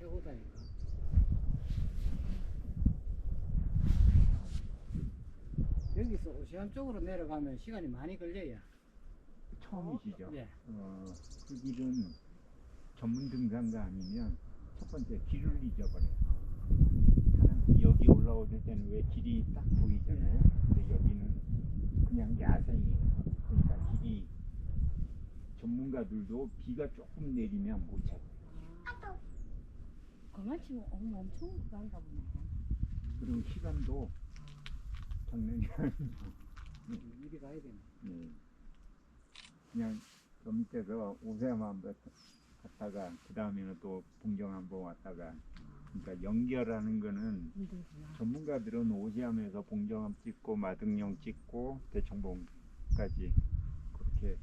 최고다니까. 여기서 오시안 쪽으로 내려가면 시간이 많이 걸려요. 처음이시죠? 예. 어, 그 길은 전문 등산가 아니면 첫 번째 길을 잊어버려요. 사람 여기 올라오실 때는 왜 길이 딱 보이잖아요. 근데 여기는 그냥 야생이에요. 그러니까 길이 전문가들도 비가 조금 내리면 못 찾아요. 그만 치면 어머 엄청 그런가 보네. 그리고 시간도 장난이 아니고 이리 가야 되네. 예. 그냥 저 밑에서 오세암 한번 갔다가 그 다음에는 또 봉정 한번 왔다가 그러니까 연결하는 거는 힘들구나. 전문가들은 오시암에서 봉정암 찍고 마등령 찍고 대청봉까지 그렇게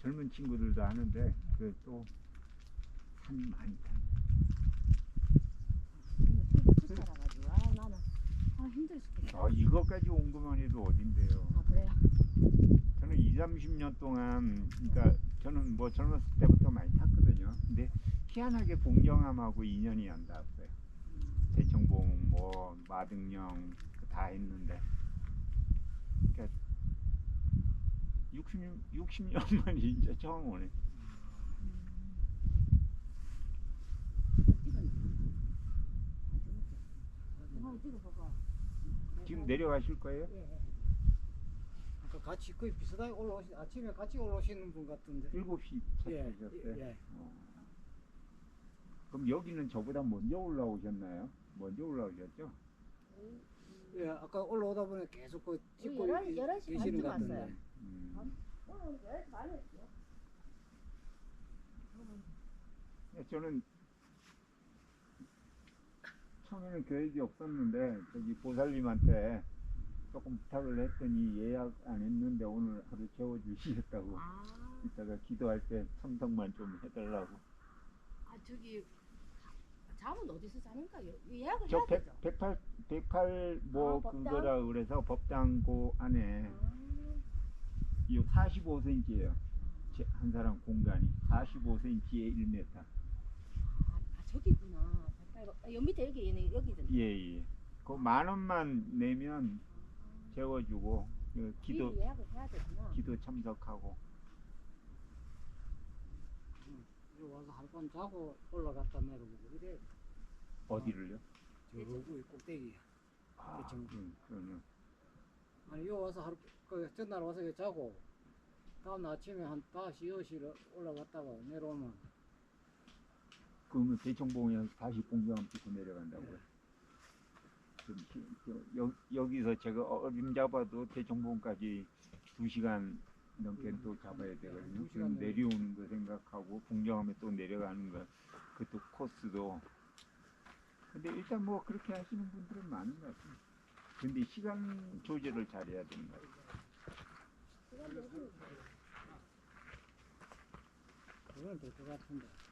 젊은 친구들도 하는데 그 그또산 많이 타요. 쭉 살아가지고 아 나는 아 힘들어 죽겠어. 아 이거까지 온 것만 해도 어딘데요. 아 그래요? 저는 2, 30년 동안 그러니까 저는 뭐 젊었을 때부터 많이 탔거든요. 근데 희한하게 봉정암하고 인연이 안 닿았어요. 대청봉 뭐 마등령 그다 했는데 그러니까 60년 60년 만에 진짜 처음 오네. 아 찍어봐봐. 지금 내려가실 거예요? 예. 아까 같이 거의 비슷하게 올라오시 아침에 같이 올라오시는 분 같은데. 7시 예, 찾으셨어요? 예. 어. 그럼 여기는 저보다 먼저 올라오셨나요? 먼저 올라오셨죠? 예, 아까 올라오다 보니 계속 그 찍고 열한- 이- 열한 시 계시는 것 반쯤 같은데. 왔어요. 음. 오늘 왜 많이 했어? 예, 저는 처음에는 계획이 없었는데 저기 보살님한테 조금 부탁을 했더니 예약 안 했는데 오늘 하루 재워주시겠다고 아, 이따가 기도할 때 참석만 좀 해달라고 아 저기 잠은 어디서 자는가 예약을 저 해야 백, 되죠. 108, 108 뭐 아, 법당? 그거라 그래서 법당고 안에 아, 이 45cm예요 한 사람 공간이 45cm에 1m 아, 아 저기 있구나. 아, 여 밑에 여기 얘네 여기든. 예예 그 만 원만 내면 재워주고 그 기도 미리 예약을 해야 되구나. 기도 참석하고 여기 와서 하룻밤 자고 올라갔다 내려보고 이래. 어디를요? 저 위에 꼭대기. 아, 그쵸. 음, 그러면 아니 요 와서 하루 그 전날 와서 여기 자고 다음 날 아침에 한 5시 6시로 올라갔다가 내려오면 그러면 대청봉에서 다시 봉정암 찍고 내려간다고요? 여, 여기서 제가 어림 잡아도 대청봉까지 2시간 넘게 또 잡아야 되거든요. 시간 내려오는 거 생각하고 봉정암에 또 내려가는 거 그것도 코스도 근데 일단 뭐 그렇게 하시는 분들은 많은 것 같아요. 근데 시간 조절을 잘해야 되는 것 같아요. 그건 될것 같은데.